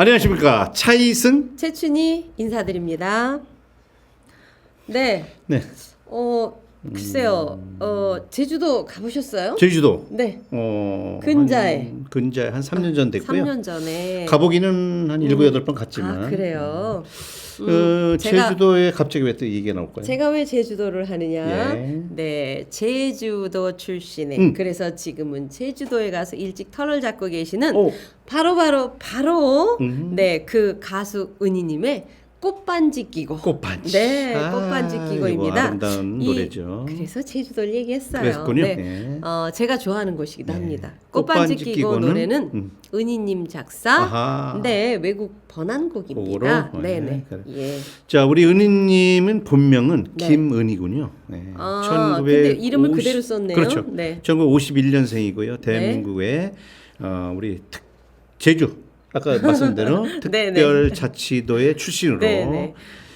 안녕하십니까. 차이승? 최춘희 인사드립니다. 네, 네. 어 글쎄요, 어 제주도 가보셨어요? 제주도? 네, 어 근자에. 한, 근자에 한 3년 전 됐고요. 3년 전에. 가보기는 한 7, 8번 갔지만. 아 그래요. 어, 음, 제가 제주도에 갑자기 왜또이 얘기가 나올까요? 제가 왜 제주도를 하느냐? 예. 네, 제주도 출신의 음. 그래서 지금은 제주도에 가서 일찍 터를 잡고 계시는 오. 바로 바로 바로 음. 네그 가수 은희님의 꽃반지 끼고 꽃반지 네, 아, 꽃반지 끼고입니다. 아름다운 이- 노래죠 그래서 제주도를 얘기했어요. 그랬군요 네. 예. 어, 제가 좋아하는 곳이기도 네. 합니다. 꽃반지, 꽃반지 끼고 끼고는, 노래는 음. 은희님 작사. 아하. 네, 외국 번안곡입니다. 곡으로? 네, 네, 네. 그래. 예. 자 우리 은희님은 본명은 네. 김은희군요 네. 아, 근데 이름을 그대로 썼네요. 그렇죠 네. 1951년생이고요. 대한민국의 어, 우리 특, 제주 아까 말씀드린 대로 네, 네. 특별자치도의 출신으로 네, 네.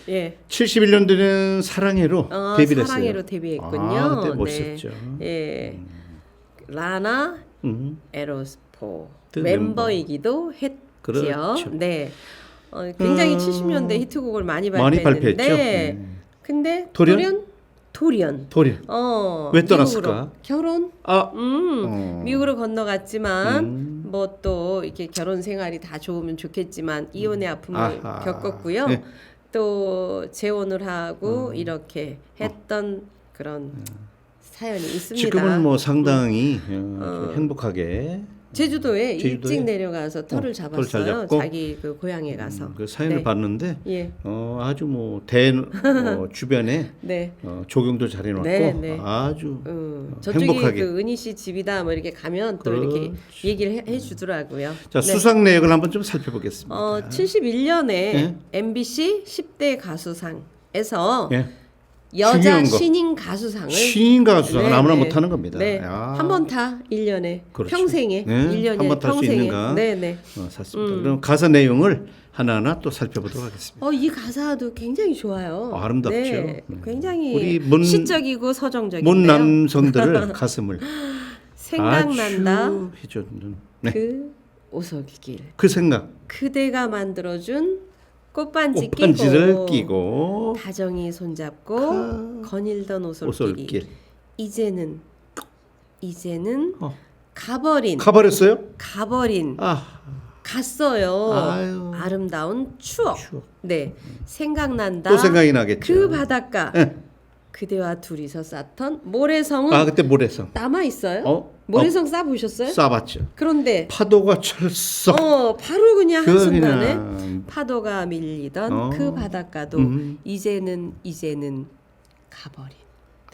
예. 71년도에는 사랑해로 어, 데뷔를 했어요. 사랑해로 데뷔했군요. 아, 그때 네. 멋있었죠. 예. 라나 음. 에로스포 그 멤버이기도 했지요. 그렇죠. 네. 어, 굉장히 음, 70년대 히트곡을 많이 많이 발표했는데 발표했죠. 네. 근데 돌연? 돌연 돌연 도리. 어, 왜 떠났을까? 미국으로 결혼 아, 음, 어. 미국으로 건너갔지만 음. 뭐또 이렇게 결혼 생활이 다 좋으면 좋겠지만 이혼의 아픔을 아하. 겪었고요. 네. 또 재혼을 하고 음. 이렇게 했던 그런 사연이 있습니다. 지금은 뭐 상당히 어, 어. 행복하게 제주도에, 제주도에? 일찍 내려가서 터를 어, 잡았어요. 털잘 잡고? 자기 그 고향에 가서. 음, 그 사연을 네. 봤는데 예, 어, 아주 뭐대 어, 주변에 네. 어, 조경도 잘 해놓고 네, 네. 아주 음, 어, 저쪽이 행복하게. 그 은희 씨 집이다 뭐 이렇게 가면 또 이렇게 그렇지. 얘기를 해, 해주더라고요. 자 네. 수상 내역을 한번 좀 살펴보겠습니다. 어, 71년에 네. MBC 10대 가수상에서 예. 여자 중요한 거. 신인 가수상을 신인 가수상은 네, 아무나 네. 못하는 겁니다. 네. 야. 한 번타 1년에 그렇죠. 평생에 네, 1년에 한번탈수 평생에 있는가? 네, 네. 어, 샀습니다. 음. 그럼 가사 내용을 하나하나 또 살펴보도록 하겠습니다. 어, 이 가사도 굉장히 좋아요. 어, 아름답죠. 네, 네. 굉장히 우리 문- 시적이고 서정적인데요. 문 남성들을 가슴을 생각난다. 아주 해주는 네. 그 오솔길. 그 생각 그대가 만들어준 꽃반지 꽃반지를 끼고, 끼고 다정히 손잡고 그 거닐던 오솔길이 오솔길 이제는 이제는 어. 가버린 가버렸어요? 가버린 아 갔어요. 아유. 아름다운 추억. 추억. 네 생각난다. 또 생각이 나겠죠. 그 바닷가 예. 그대와 둘이서 쌓던 모래성은 아 그때 모래성 남아 있어요. 어? 모래성 쌓 보셨어요? 싸봤죠. 그런데 파도가 철썩 어 바로 그냥 그 한순간에 그냥 파도가 밀리던 어. 그 바닷가도 음. 이제는 이제는 가버린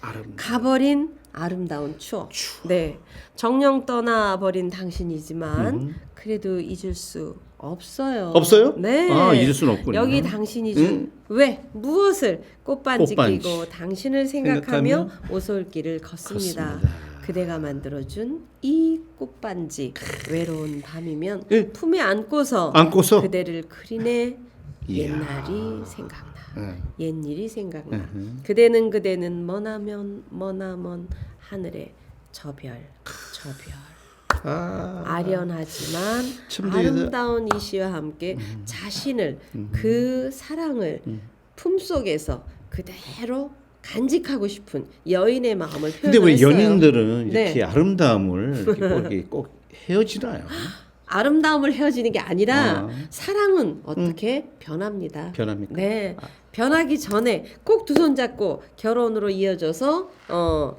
아름 가버린 아름다운 추억. 네 정령 떠나 버린 당신이지만 음. 그래도 잊을 수 없어요. 없어요? 네. 아 잊을 수는 없군요. 여기 당신이 준 음. 왜 무엇을 꽃반지, 꽃반지. 끼고 당신을 생각하며 생각하며 오솔길을 걷습니다. 걷습니다. 그대가 만들어준 이 꽃반지 외로운 밤이면 예. 품에 안고서 안고서 그대를 그리네. 옛날이 생각나 예. 옛일이 생각나 으흠. 그대는 그대는 머나면 머나먼 하늘의 저별 저별 아, 아련하지만 아름다운 이 시와 함께 자신을 그 사랑을 품속에서 그대로 간직하고 싶은 여인의 마음을 근데 왜 표현했어요. 연인들은 네. 이렇게 아름다움을 이렇게 꼭, 헤어지나요? 아름다움을 헤어지는 게 아니라 아. 사랑은 어떻게 변합니다. 변합니까? 네. 변하기 전에 꼭 두 손 잡고 결혼으로 이어져서 어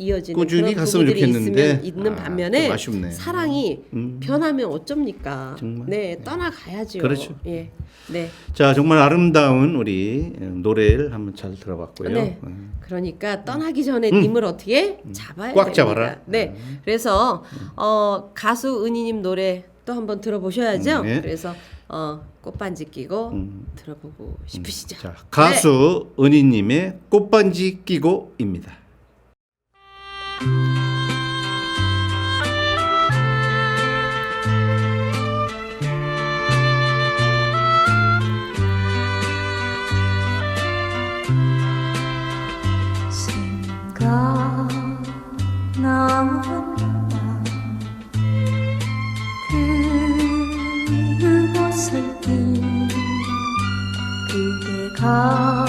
이어지는 꾸준히 그런 갔으면 부부들이 좋겠는데 있으면 있는 아, 반면에 좀 아쉽네. 사랑이 음. 변하면 어쩝니까? 정말. 네, 떠나가야죠. 그렇죠. 예. 네. 자 정말 아름다운 우리 노래를 한번 잘 들어봤고요. 네. 음. 그러니까 떠나기 전에 음. 님을 어떻게 잡아야 꽉 됩니다. 잡아라. 네. 그래서 어 가수 은희님 노래 또 한번 들어보셔야죠. 음, 네. 그래서 어 꽃반지 끼고 음. 들어보고 싶으시죠. 자 가수 은희님의 꽃반지 끼고입니다. 그곳을 빈 그대가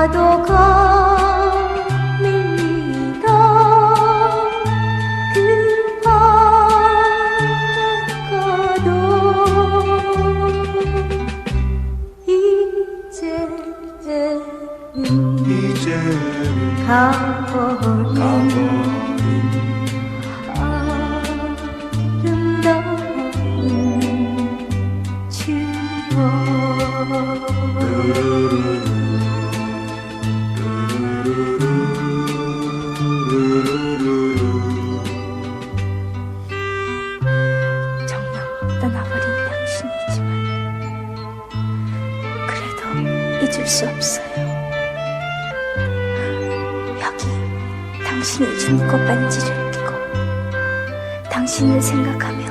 파도가 밀리던 그 바닷가도 이제는 이제는 가버린 가버린 아름다운 추억 수 없어요. 여기 당신이 준 꽃반지를 끼고 당신을 생각하며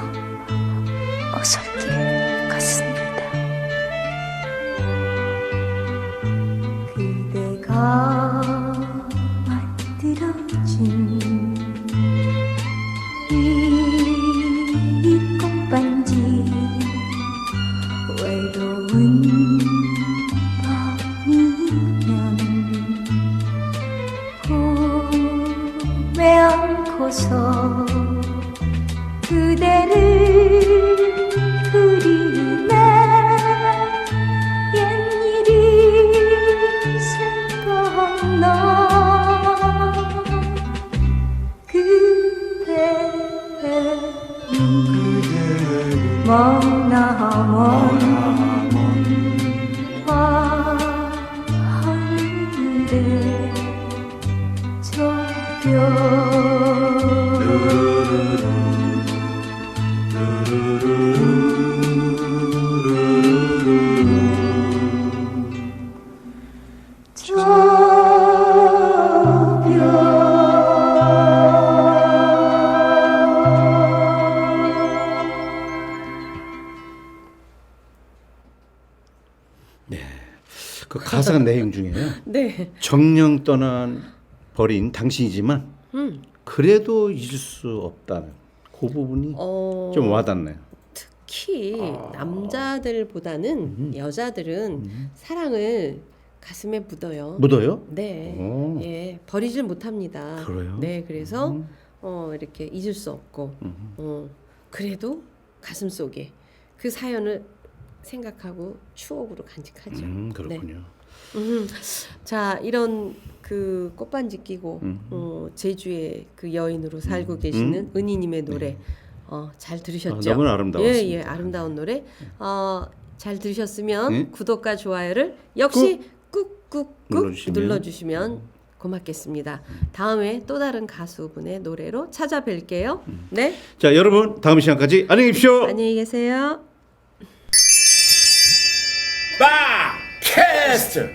어설길 갔습니다. 그대가 만들어준 이 꽃반지 외로운 안고서 그대를 그리네 옛일이 생각나 그대는 머나먼 하늘에 저겨 그 가사 내용 중에요. 네. 정령 떠난 버린 당신이지만 음. 그래도 잊을 수 없다는 그 부분이 어, 좀 와닿네요. 특히 아. 남자들보다는 음. 여자들은 사랑을 가슴에 묻어요. 묻어요? 네. 오. 예, 버리질 못합니다. 그래요? 네, 그래서 음. 어, 이렇게 잊을 수 없고, 음. 어, 그래도 가슴 속에 그 사연을 생각하고 추억으로 간직하죠. 음, 그렇군요. 음, 자, 이런 그 꽃반지 끼고 음. 어, 제주의 그 여인으로 살고 계시는 은희님의 노래 어, 잘 들으셨죠? 아, 너무 아름다웠습니다. 예, 예, 아름다운 노래. 어, 잘 들으셨으면 네. 구독과 좋아요를 역시 꾹꾹꾹 눌러주시면. 눌러주시면 고맙겠습니다. 다음에 또 다른 가수분의 노래로 찾아뵐게요. 네, 자, 여러분 다음 시간까지 안녕히 계십시오. 안녕히 계세요. 빠 캐스트.